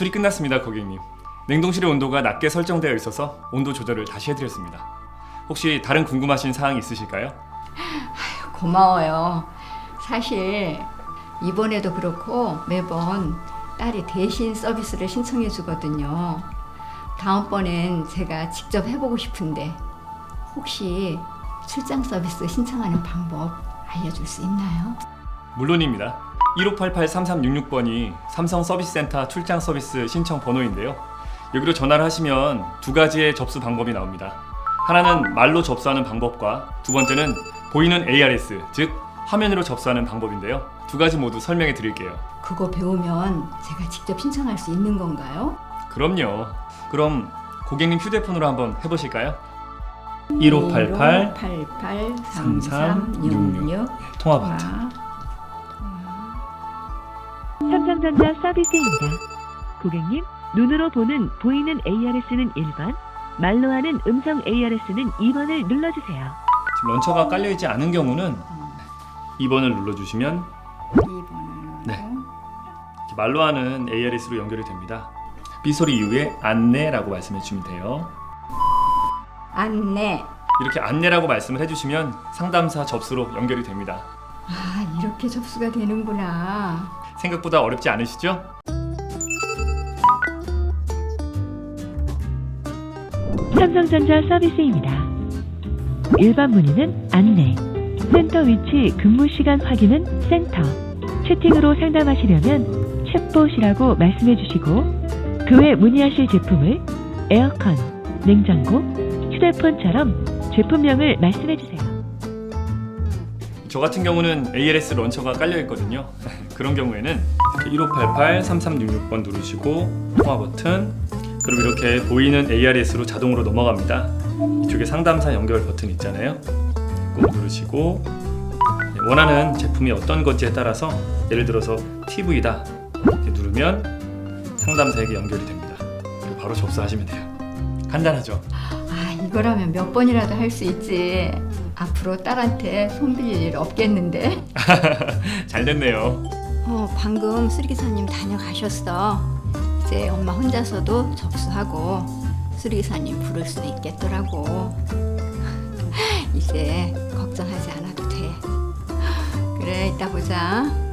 수리 끝났습니다, 고객님. 냉동실의 온도가 낮게 설정되어 있어서 온도 조절을 다시 해드렸습니다. 혹시 다른 궁금하신 사항 있으실까요? 고마워요. 사실 이번에도 그렇고 매번 딸이 대신 서비스를 신청해 주거든요. 다음번엔 제가 직접 해보고 싶은데 혹시 출장 서비스 신청하는 방법 알려줄 수 있나요? 물론입니다. 1588-3366번이 삼성 서비스센터 출장 서비스 신청 번호인데요. 여기로 전화를 하시면 두 가지의 접수 방법이 나옵니다. 하나는 말로 접수하는 방법과 두 번째는 보이는 ARS, 즉 화면으로 접수하는 방법인데요. 두 가지 모두 설명해 드릴게요. 그거 배우면 제가 직접 신청할 수 있는 건가요? 그럼요. 그럼 고객님 휴대폰으로 한번 해보실까요? 1588 88 3366 통화 버튼. 삼성전자 서비스입니다. 고객님, 눈으로 보는 보이는 ARS는 1번, 말로 하는 음성 ARS는 2번을 눌러주세요. 지금 런처가 깔려 있지 않은 경우는 2번을 눌러주시면 2번을 네. 이렇게 말로 하는 ARS로 연결이 됩니다. 삐소리 이후에 안내라고 말씀해 주시면 돼요. 안내. 이렇게 안내라고 말씀을 해주시면 상담사 접수로 연결이 됩니다. 아 이렇게 접수가 되는구나. 생각보다 어렵지 않으시죠? 삼성전자 서비스입니다. 1번 문의는 안내, 센터 위치 근무 시간 확인은 센터, 채팅으로 상담하시려면 챗봇이라고 말씀해 주시고 그 외 문의하실 제품을 에어컨, 냉장고, 휴대폰처럼 제품명을 말씀해 주세요. 저 같은 경우는 ALS 런처가 깔려 있거든요. 그런 경우에는 1588-3366번 누르시고 통화 버튼 그럼 이렇게 보이는 ARS로 자동으로 넘어갑니다. 이쪽에 상담사 연결 버튼 있잖아요. 꼭 누르시고 네, 원하는 제품이 어떤 건지에 따라서 예를 들어서 TV다 누르면 상담사에게 연결이 됩니다. 그리고 바로 접수하시면 돼요. 간단하죠? 아 이거라면 몇 번이라도 할 수 있지. 앞으로 딸한테 손 빌릴 일 없겠는데. 잘 됐네요. 어 방금 수리기사님 다녀가셨어. 이제 엄마 혼자서도 접수하고 수리기사님 부를 수 있겠더라고. 이제 걱정하지 않아도 돼. 그래 이따 보자.